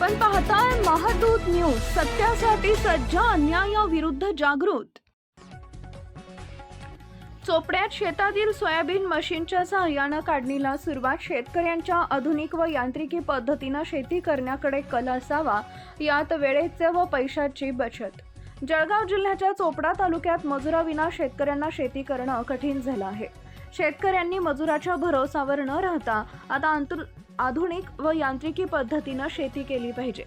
आपण पाहताय महादूत न्यूज सत्यासाठी सज्ज अन्यायाविरुद्ध जागृत. चोपड्यात शेतातील सोयाबीन मशीनच्या सहाय्यानं काढणीला सुरुवात. शेतकऱ्यांच्या आधुनिक व यांत्रिकी पद्धतीनं शेती करण्याकडे कल असावा यात वेळेचे व पैशाची बचत. जळगाव जिल्ह्याच्या चोपडा तालुक्यात मजुराविना शेतकऱ्यांना शेती करणं कठीण झालं आहे. शेतकऱ्यांनी मजुराच्या भरोसावर न राहता आता अंतर आधुनिक व यांत्रिकी पद्धतीनं शेती केली पाहिजे.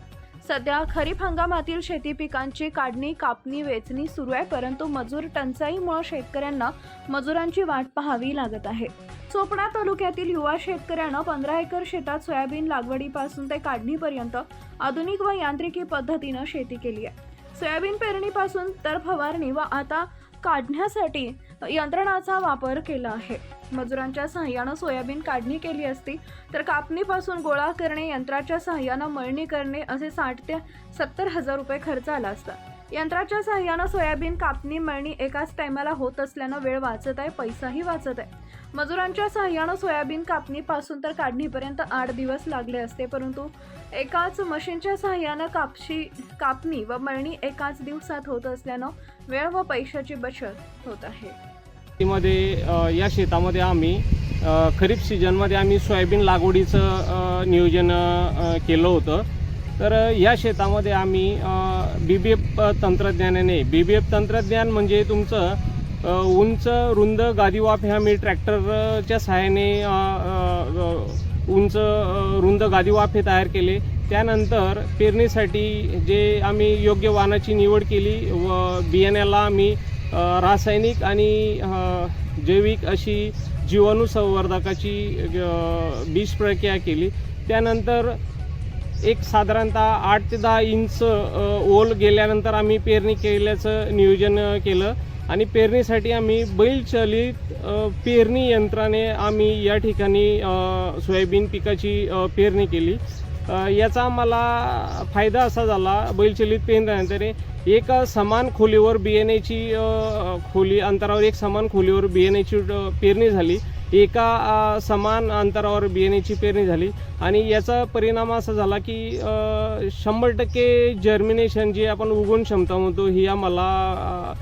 सध्या खरीप हंगामातील शेती पिकांची काढणी कापणी वेचणी सुरू आहे परंतु मजूर टंचाईमुळे शेतकऱ्यांना मजुरांची वाट पाहावी लागत आहे. चोपडा तालुक्यातील युवा शेतकऱ्यानं पंधरा एकर शेतात सोयाबीन लागवडीपासून ते काढणीपर्यंत आधुनिक व यांत्रिकी पद्धतीनं शेती केली आहे. सोयाबीन पेरणीपासून तर फवारणी व आता काढण्यासाठी यंत्रणाचा वापर केला आहे. मजुरांच्या सहाय्यानं सोयाबीन काढणी केली असती तर कापणीपासून गोळा करणे यंत्राच्या सहाय्यानं मळणी करणे असे साठ ते सत्तर हजार रुपये खर्च आला असता. यंत्राच्या सहाय्यानं सोयाबीन कापणी मळणी एकाच टायमाला होत असल्यानं वेळ वाचत आहे पैसाही वाचत आहे. मजुरांच्या सहाय्यानं सोयाबीन कापणीपासून तर काढणीपर्यंत आठ दिवस लागले असते परंतु एकाच मशीनच्या सहाय्यानं कापशी कापणी व मळणी एकाच दिवसात होत असल्यानं वेळ व पैशाची बचत होत आहे. मध्ये या शेतामध्ये आम्ही खरीप सीजनमध्ये आम्ही सोयाबीन लागवडीचं नियोजन केलं होतं. तर या शेतामध्ये आम्ही बी बी एफ तंत्रज्ञानाने बी बी एफ तंत्रज्ञान म्हणजे तुमचं उंच रुंद गादीवाफ हे आम्ही ट्रॅक्टरच्या सहाय्याने उंच रुंद गादीवाफ हे तयार केले. त्यानंतर पेरणीसाठी जे आम्ही योग्य वाहनाची निवड केली व बियाण्याला आम्ही रासायनिक आणि जैविक अशी जीवाणू संवर्धकाची बीज प्रक्रिया केली. त्यानंतर एक साधारणतः आठ ते दहा इंच ओल गेल्यानंतर आम्ही पेरणी केल्याचं नियोजन केलं आणि पेरणीसाठी आम्ही बैलचलित पेरणी यंत्राने आम्ही या ठिकाणी सोयाबीन पिकाची पेरणी केली. याचा आम्हाला फायदा असा झाला बैलचलित पेंद्रानंतर एक समान खोलीवर बियाण्याची खोली अंतरावर एक समान खोलीवर बियाण्याची पेरणी झाली. एका समान अंतरावर बियाण्याची पेरणी झाली. आणि याचा परिणाम असा झाला की शंभर टक्के जर्मिनेशन जी आपण उगवण क्षमता म्हणतो ही आम्हाला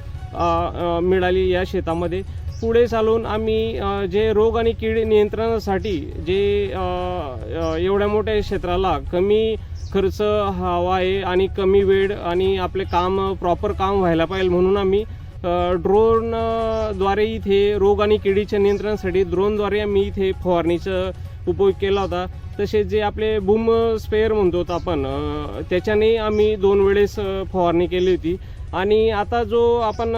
मिळाली या शेतामध्ये. पुढे चालून आम्ही जे रोग आणि कीड नियंत्रणासाठी जे एवढ्या मोठ्या क्षेत्राला कमी खर्च हवा आहे आणि कमी वेळ आणि आपले काम प्रॉपर काम व्हायला पाहिजे म्हणून आम्ही ड्रोनद्वारे इथे रोग आणि किडीच्या नियंत्रणासाठी ड्रोनद्वारे आम्ही इथे फवारणीचा उपयोग केला होता. तसेच जे आपले बूम स्पेअर म्हणतो आपण त्याच्याने आम्ही दोन वेळेस फवारणी केली होती. आणि आता जो आपण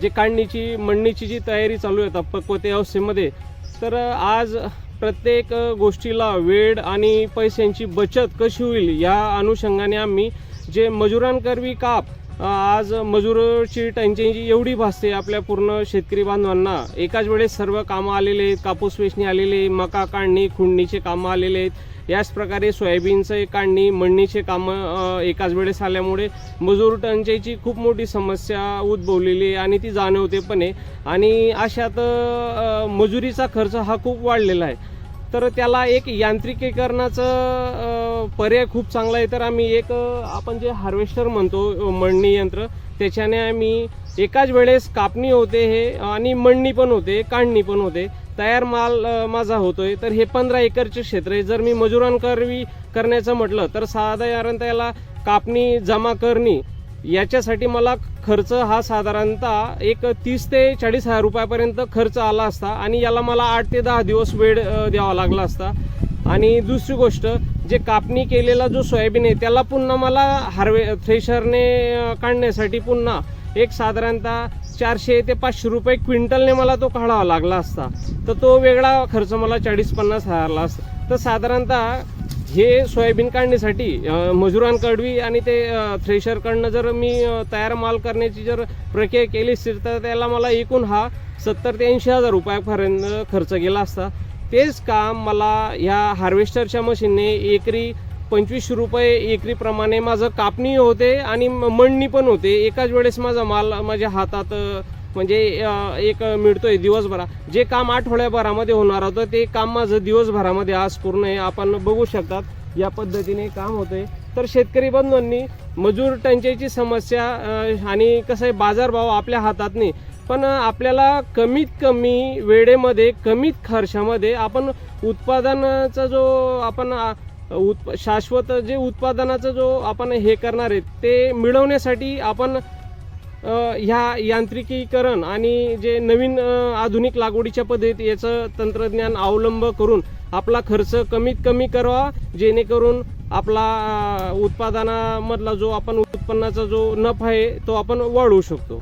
जे काढणीची मळणीची जी तयारी चालू आहे आता पक्वते अवस्थेमध्ये तर आज प्रत्येक गोष्टीला वेळ आणि पैशांची बचत कशी होईल या अनुषंगाने आम्ही जे मजुरांकरवी काप आज मजुराची टंचाईची एवढी भासते आपल्या पूर्ण शेतकरी बांधवांना. एकाच वेळेस सर्व कामं आलेले आहेत कापूस वेचणी आलेले मका काढणी खुंडणीचे कामं आलेले आहेत. याच प्रकारे सोयाबीनचं काढणी मळणीचे कामं एकाच वेळेस आल्यामुळे मजूर टंचाईची खूप मोठी समस्या उद्भवलेली आहे आणि ती जाणवते पण आहे आणि अशात मजुरीचा खर्च हा खूप वाढलेला आहे. तर त्याला एक यांत्रिकीकरणाचं पर्याय खूप चांगला आहे. तर आम्ही एक आपण जे हार्वेस्टर म्हणतो मळणी यंत्र त्याच्याने आम्ही एकाच वेळेस कापणी होते हे आणि मळणी पण होते काढणी पण होते. तयार माल माझा होतोय. तर हे पंधरा एकरचे क्षेत्र आहे. जर मी मजुरांकरवी करण्याचं म्हटलं तर साधारण याला कापणी जमा करणी याच्यासाठी मला खर्च हा साधारणतः एक तीस ते चाळीस हजार रुपयापर्यंत खर्च आला असता आणि याला मला आठ ते दहा दिवस वेळ द्यावा लागला असता. आणि दुसरी गोष्ट जे कापणी केलेला जो सोयाबीन आहे त्याला पुन्हा मला हार्वे थ्रेशरने काढण्यासाठी पुन्हा एक साधारणतः चारशे ते पाचशे रुपये क्विंटलने मला तो काढावा लागला असता. तर तो वेगळा खर्च मला चाळीस पन्नास हजारला असता तर साधारणतः हे सोयाबीन काढण्यासाठी मजुरांकडवी आणि ते थ्रेशरकडनं जर मी तयार माल करण्याची जर प्रक्रिया केली असेल तर त्याला मला एकूण हा सत्तर ते ऐंशी हजार रुपयापर्यंत खर्च गेला असता. तेच काम मला ह्या हार्वेस्टरच्या मशीनने एकरी पंचवीसशे रुपये एकरीप्रमाणे माझं कापणी होते आणि म- मळणी पण होते. एकाच वेळेस माझा माल माझ्या हातात म्हणजे एक एक मिळतोय दिवसभरा. जे काम आठवड्याभरामध्ये होणार होतं ते काम माझं दिवसभरामध्ये आज पूर्ण आहे. आपण बघू शकतात या पद्धतीने काम होतंय. तर शेतकरी बंधूंनी मजूर टंचाईची समस्या आणि कसं आहे बाजारभाव आपल्या हातात नाही पण आपल्याला कमीत कमी वेळेमध्ये कमीत खर्चामध्ये आपण उत्पादनाचा जो आपण उत् शाश्वत जे उत्पादनाचं जो आपण हे करणार आहे ते मिळवण्यासाठी आपण ह्या यांत्रिकीकरण आणि जे नवीन आधुनिक लागवडीच्या पद्धती याचं तंत्रज्ञान अवलंब करून आपला खर्च कमीत कमी करावा जेणेकरून आपला उत्पादनामधला जो आपण उत्पन्नाचा जो नफा आहे तो आपण वाढवू शकतो.